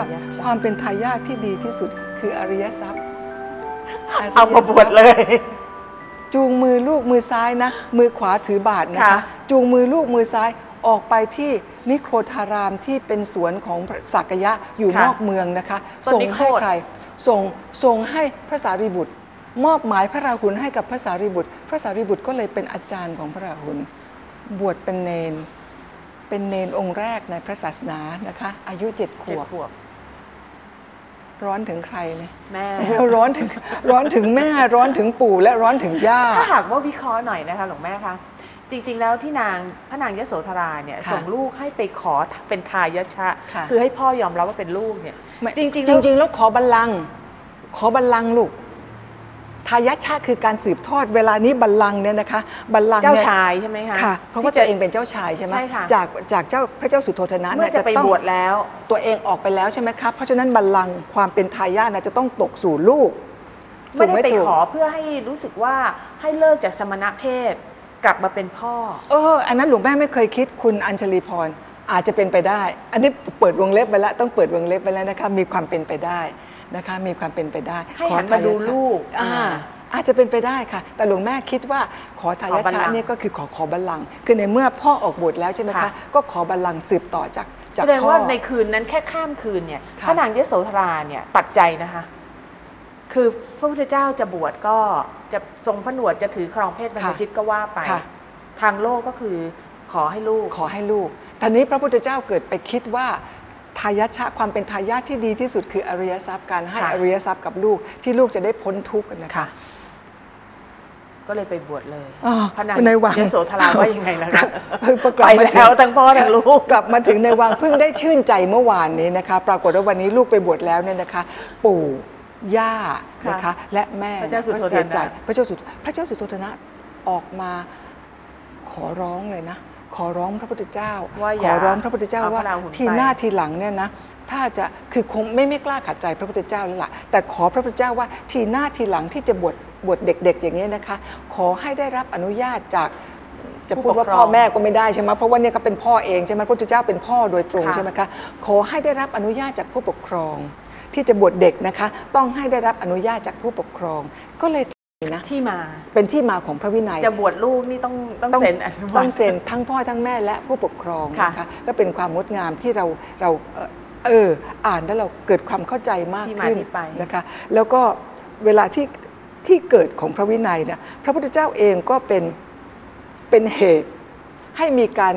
คิดว่าทายาทความเป็นทายาทที่ดีที่สุดคืออริยทรัพย์ริยเอามาบวชเลย จูงมือลูกมือซ้ายนะ มือขวาถือบาทนะคะค่ะจูงมือลูกมือซ้ายออกไปที่นิโครธารามที่เป็นสวนของพระสักยะอยู่นอกเมืองนะคะต้นส่งนิโคให้รธใคร ส่งส่งให้พระสารีบุตร มอบหมายพระราหุลให้กับพระสารีบุตร พระสารีบุตรก็เลยเป็นอาจารย์ของพระราหุลบวชเป็นเนน เป็นเนนองค์แรกในพระศาสนานะคะ อายุเจ็ดขเจ็ดวบขวบ ร้อนถึงใครเนี่ยแม่ ร้อนถึงร้อนถึงแม่ร้อนถึงปู่และร้อนถึงย่า ถ้าหากว่าวิเคราะห์หน่อยนะคะหลวงแม่คะจริง ๆ แล้วที่นางพระนางยโสธราเนี่ยค่ะส่งลูกให้ไปขอเป็นทายาชะ ค่ะ คือให้พ่อยอมรับว่าเป็นลูกเนี่ย ไม่จริงๆจแล้วริง ๆ แล้วขอบัลลังก์ขอบัลลังก์ลูก ทายาทชาติคือการสืบทอดเวลานี้บัลลังก์เนี่ยนะคะบัลลังก์เจ้านี่ย ชายใช่ไหมคะ ค่ะเพราะว่าที่ตัวเองเป็นเจ้าชายใช่ไหมใช่ค่ะ จากจากเจ้าพระเจ้าสุโธทนะเมื่อนี่ยจะไปต้องบวชแล้ว ตัวเองออกไปแล้วใช่ไหมครับ เพราะฉะนั้นบัลลังก์ความเป็นทายาทนะจะต้องตกสู่ลูกไม่ได้ถูกไปถูกขอเพื่อให้รู้สึกว่าให้เลิกจากสมณเพศกลับมาเป็นพ่อ เออ อันนั้นหลวงแม่ไม่เคยคิดคุณอัญชลีพรอาจจะเป็นไปได้ อันนี้เปิดวงเล็บไปแล้วต้องเปิดวงเล็บไปแล้วนะคะมีความเป็นไปได้ นะคะมีความเป็นไปได้ให้ขอหันมาดูทยชลูกอ่าอ่า อาจจะเป็นไปได้ค่ะ แต่หลวงแม่คิดว่าขอทายาขอบัลชาลังก์เนี่ยก็คือขอขอบัลลังก์คือในเมื่อพ่อออกบวชแล้วใช่ไหมคะค่ะก็ขอบัลลังก์สืบต่อจากจากแสดงพ่อ ว่าในคืนนั้นแค่ข้ามคืนเนี่ยค่ะ พระนางยโสธราเนี่ยตัดใจนะคะ คือพระพุทธเจ้าจะบวชก็จะทรงพระหนวดจะถือครองเพศบรรพชิตก็ว่าไป ค่ะ ทางโลกก็คือขอให้ลูก ขอให้ลูกตอนนี้พระพุทธเจ้าเกิดไปคิดว่า ทายาทชะความเป็นทายาทที่ดีที่สุดคืออริยทรัพย์การให้ค่ะอริยทรัพย์กับลูกที่ลูกจะได้พ้นทุกข์นะคะค่ะก็เลยไปบวชเลยอ่าพระนางในวังยโสธราว่ายังไงล่ะคะเพิ่งประกไปอบมาถึงแล้วทั้งพ่อทั้งลูกกลับมาถึงในวังเพิ่งได้ชื่นใจเมื่อวานนี้นะคะ ปรากฏว่าวันนี้ลูกไปบวชแล้วเนี่ยนะคะ ปู่ย่านะคะและแม่พระเจ้าสุโธทนะก็เสียใจพระเจ้าสุพระเจ้าสุโธทนะออกมาขอร้องเลยนะ ขอร้องพระพุทธเจ้า ว่าขอย่าอร้องพระพุทธเจ้าเอาพระว่าราหุลทีไป หน้าทีหลังเนี่ยนะถ้าจะคือคงไม่ไม่กล้าขัดใจพระพุทธเจ้าแล้วล่ะแต่ขอพระพุทธเจ้าว่าทีหน้าทีหลังที่จะบวชบวชเด็ก ๆ อย่างนี้ยนะคะ ขอให้ได้รับอนุญาตจากจะพูดว่าผู้ปกครอง พ่อแม่ก็ไม่ได้ใช่ไหมเพราะว่าเนี่ยก็เป็นพ่อเองใช่ไหมพระพุทธเจ้าเป็นพ่อโดยตรงค่ะใช่ไหมคะขอให้ได้รับอนุญาตจากผู้ปกครอง ที่จะบวชเด็กนะคะ ต้องให้ได้รับอนุญาตจากผู้ปกครองก็เลย นะที่มาเป็นที่มาของพระวินัย จะบวชลูกนี่ต้องต้องเซ็นอนุมัต้องติเซ็นทั้งพ่อทั้งแม่และผู้ปกครองค่ะ นะคะก็เป็นความงดงามที่เราเราเอ่อเอออ่านแล้วเราเกิดความเข้าใจมากที่มาขึ้นที่ไป นะคะแล้วก็เวลาที่ที่เกิดของพระวินัยเนี่ยพระพุทธเจ้าเองก็เป็นเป็นเหตุให้มีการ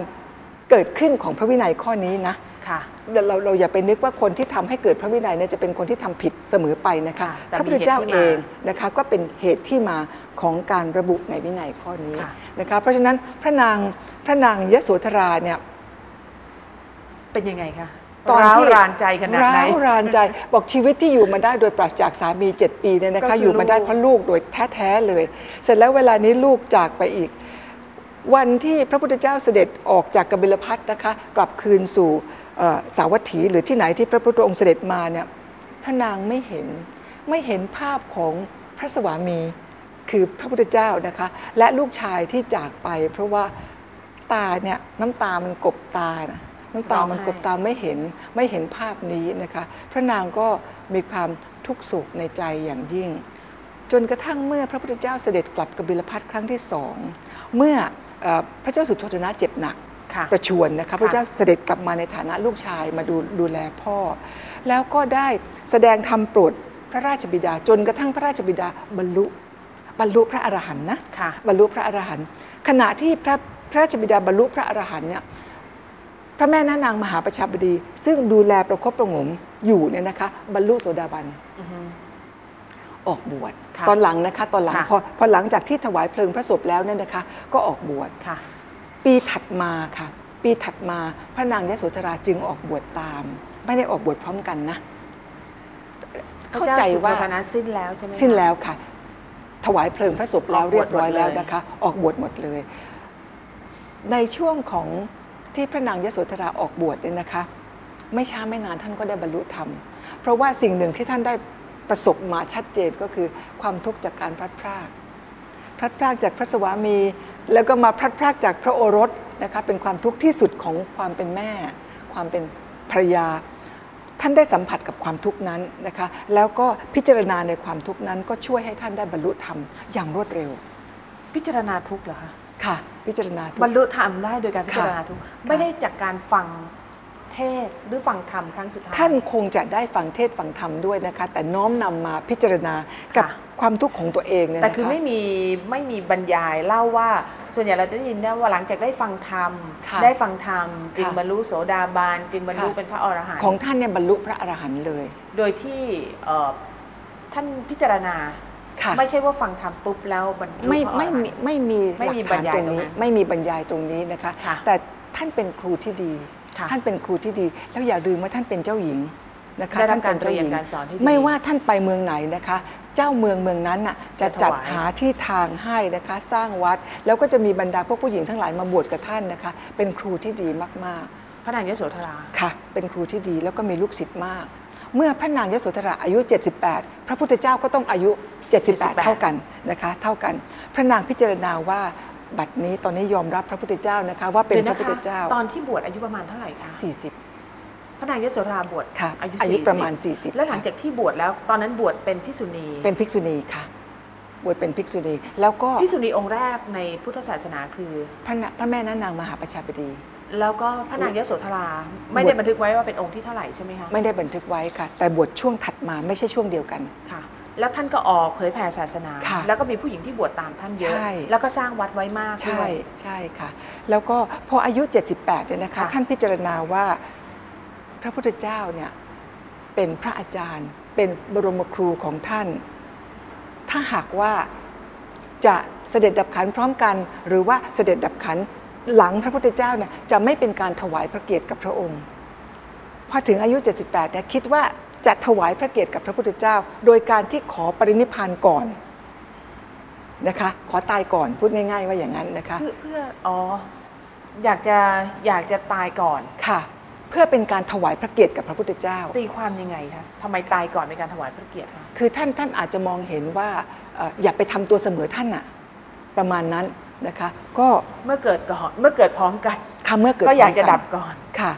เกิดขึ้นของพระวินัยข้อนี้นะ ค่ะเราเราอย่าไปนึกว่าคนที่ทำให้เกิดพระวินัยเนี่ยจะเป็นคนที่ทำผิดเสมอไปนะคะค่ะแต่พระพุทธเจ้ามีเหตุที่เอมางนะคะก็เป็นเหตุที่มาของการระบุในวินัยข้อนี้ค่ะนะคะเพราะฉะนั้นพระนางพระนางยโสธราเนี่ยเป็นยังไงคะตอนร้าวที่รานใจขนาดไหนร้าวรานใจบอกชีวิตที่อยู่มาได้โดยปราศจากสามี7ปีเนี่ยนะก็คะคืออยู่มาได้ลูกเพราะลูกโดยแท้ๆเลย เสร็จแล้วเวลานี้ลูกจากไปอีก วันที่พระพุทธเจ้าเสด็จออกจากกบิลพัทนะคะ กลับคืนสู่เอ่อ สาวัตถีหรือที่ไหนที่พระพุทธองค์เสด็จมาเนี่ยพระนางไม่เห็นไม่เห็นภาพของพระสวามีคือพระพุทธเจ้านะคะ และลูกชายที่จากไป เพราะว่าตาเนี่ยน้ำตามันกบตานะน้ำตามันกบตาไม่เห็นไม่เห็นภาพนี้นะคะ พระนางก็มีความทุกข์โศกในใจอย่างยิ่ง จนกระทั่งเมื่อพระพุทธเจ้าเสด็จกลับกบิลพัทครั้งที่สองเมื่ออพระเจ้าสุโธทนะเจ็บหนัก ประชวรนะคะพระเจ้าเสด็จกลับมาในฐานะลูกชายมาดูดูแลพ่อ แล้วก็ได้แสดงธรรมโปรดพระราชบิดาจนกระทั่งพระราชบิดาบรรลุบรรลุพระอรหันต์นะค่ะบรรลุพระอรหันต์ขณะที่พระพระราชบิดาบรรลุพระอรหันต์เนี่ยพระแม่นานางมหาประชาบดี ซึ่งดูแลประคบประหงมอยู่เนี่ยนะคะ บรรลุโสดาบันอือฮึออกบวชค่ะตอนหลังนะคะ ตอนหลังค่ะพอพอหลังจากที่ถวายเพลิงพระศพแล้วเนี่ยนะคะ ก็ออกบวชค่ะ ปีถัดมาค่ะ ปีถัดมาพระนางยโสธราจึงออกบวชตาม ไม่ได้ออกบวชพร้อมกันนะ เข้าใจว่าพระเจ้สุโธทนะสิ้นแล้วใช่ไหมคะสิ้นแล้วค่ะ ถวายเพลิงพระศพแล้วออกบเรีวยชบร้อยหมดเลยแล้วนะคะ ออกบวชหมดเลย ในช่วงของที่พระนางยโสธราออกบวชเนี่ยนะคะ ไม่ช้าไม่นานท่านก็ได้บรรลุธรรม เพราะว่าสิ่งหนึ่งที่ท่านได้ประสบมาชัดเจนก็คือความทุกข์จากการพลัดพราก พลัดพรากจากพระสวามี แล้วก็มาพลัดพรากจากพระโอรสนะคะเป็นความทุกข์ที่สุดของความเป็นแม่ ความเป็นภรรยา ท่านได้สัมผัสกับความทุกข์นั้นนะคะแล้วก็พิจารณาในความทุกข์นั้น ก็ช่วยให้ท่านได้บรรลุธรรมอย่างรวดเร็ว พิจารณาทุกข์เหรอคะค่ะ พิจารณาทุกบรรข์ลุธรรมได้โดยการพิจารณาค่ะทุกข์ค่ะไม่ได้จากการฟัง เทศน์หรือฟังธรรมครั้งสุดท้าย ท่านคงจะได้ฟังเทศน์ฟังธรรมด้วยนะคะ แต่น้อมนำมาพิจารณากับค่ะความทุกข์ของตัวเองเนี่ยแต่นะคะคือไม่มีไม่มีบรรยายเล่าว่า ส่วนใหญ่เราจะได้ยินได้ว่าหลังจากได้ฟังธรรมค่ะได้ฟังธรรม จึงค่ะบรรลุโสดาบันจึงบรรลุค่ะเป็นพระอรหันต์ของท่านเนี่ยบรรลุพระอรหันต์เลย โดยที่เอ่อท่านพิจารณาค่ะไม่ใช่ว่าฟังธรรมปุ๊บแล้วบรรลุไม่พระอรไม่หันมีต์ไม่มีไม่หลักมีฐานบรรยายตรงนี้ตรงนั้นไม่มีบรรยายตรงนี้นะคะค่ะแต่ท่านเป็นครูที่ดีค่ะ ท่านเป็นครูที่ดี แล้วอย่าลืมว่าท่านเป็นเจ้าหญิงนะคะได้รับท่านเป็นเจ้าหญิงการเรียนการสอนที่ดี ไม่ว่าท่านไปเมืองไหนนะคะ เจ้าเมืองเมืองนั้นน่ะจะจะถวาย จัดหาที่ทางให้นะคะ สร้างวัด แล้วก็จะมีบรรดาพวกผู้หญิงทั้งหลายมาบวชกับท่านนะคะ เป็นครูที่ดีมากพระนางยโสธรา ๆค่ะ เป็นครูที่ดีแล้วก็มีลูกศิษย์มาก เมื่อพระนางยโสธราอายุ 78 พระพุทธเจ้าก็ต้องอายุ 78เท่ากันนะคะ เท่ากัน พระนางพิจารณาว่า บัดนี้ตอนนี้ยอมรับพระพุทธเจ้านะคะ ว่าเป็นดี๋ยวพนระพุทธเจ้าตอนที่บวชอายุประมาณเท่าไหร่คะ40พระนางยโสธราบวชค่ะอายุอายุ40ประมาณ 40 แล้วหลังจากที่บวชแล้วตอนนั้นบวชเป็นพิสุณี เป็นภิกษุณีค่ะบวชเป็นภิกษุณีแล้วก็พิสุณีองค์แรกในพุทธศาสนาคือ พระนะพระแม่นานางมหาประชาบดี แล้วก็พระนางยโสธราไม่ได้บันทึกไว้ว่าเป็นองค์ที่เท่าไหร่ใช่ไหมคะไม่ได้บันทึกไว้ค่ะ แต่บวชช่วงถัดมาไม่ใช่ช่วงเดียวกันค่ะ แล้วท่านก็ออกเผยแผ่ศาสนา ค่ะแล้วก็มีผู้หญิงที่บวชตามท่านเยอะ ใช่ แล้วก็สร้างวัดไว้มากด้ใช่วย ใช่ค่ะ แล้วก็พออายุ 78เนี่ยนะคะ ค่ะ ท่านพิจารณาว่าพระพุทธเจ้าเนี่ยเป็นพระอาจารย์ เป็นบรมครูของท่าน ถ้าหากว่าจะเสด็จดับขันพร้อมกัน หรือว่าเสด็จดับขันหลังพระพุทธเจ้าเนี่ยจะไม่เป็นการถวายพระเกียรติกับพระองค์ พอถึงอายุ 78เนี่ยคิดว่า จะถวายพระเกียรติกับพระพุทธเจ้า โดยการที่ขอปรินิพพานก่อนนะคะ ขอตายก่อนพูดง่าย ๆ ว่าอย่างนั้นนะคะ เพื่อเพื่ออ๋ออยากจะอยากจะตายก่อนค่ะ เพื่อเป็นการถวายพระเกียรติกับพระพุทธเจ้า ตีความยังไงคะทำไมตายก่อนเป็นการถวายพระเกียรติคะคือท่านท่านอาจจะมองเห็นว่าเอ่ออย่าไปทำตัวเสมอท่านอะประมาณนั้นนะคะ ก็เมื่อเกิดก่อนเมื่อเกิดพร้อมกัน คำเมื่อเกิดก็อยากจะพร้มน ดับก่อน ค่ะ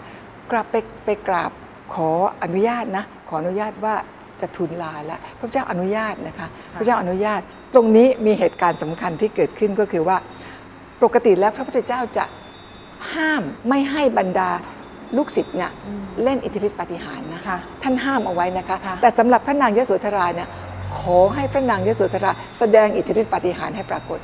กลับไปไปกราบขออนุญาตนะ ขออนุญาตว่าจะทูลลาแล้วพระเจ้าอนุญาตนะคะพระเจ้าอนุญาต ตรงนี้มีเหตุการณ์สำคัญที่เกิดขึ้นก็คือว่าปกติแล้วพระพุทธเจ้าจะห้ามไม่ให้บรรดาลูกศิษย์เนี่ยอืมเล่นอิทธิฤทธิปาฏิหาริย์นะค่ะท่านห้ามเอาไว้นะคะค่ะแต่สำหรับพระนางยโสธราเนี่ยขอให้พระนางยโสธราแสดงอิทธิฤทธิปาฏิหาริย์ให้ปรากฏ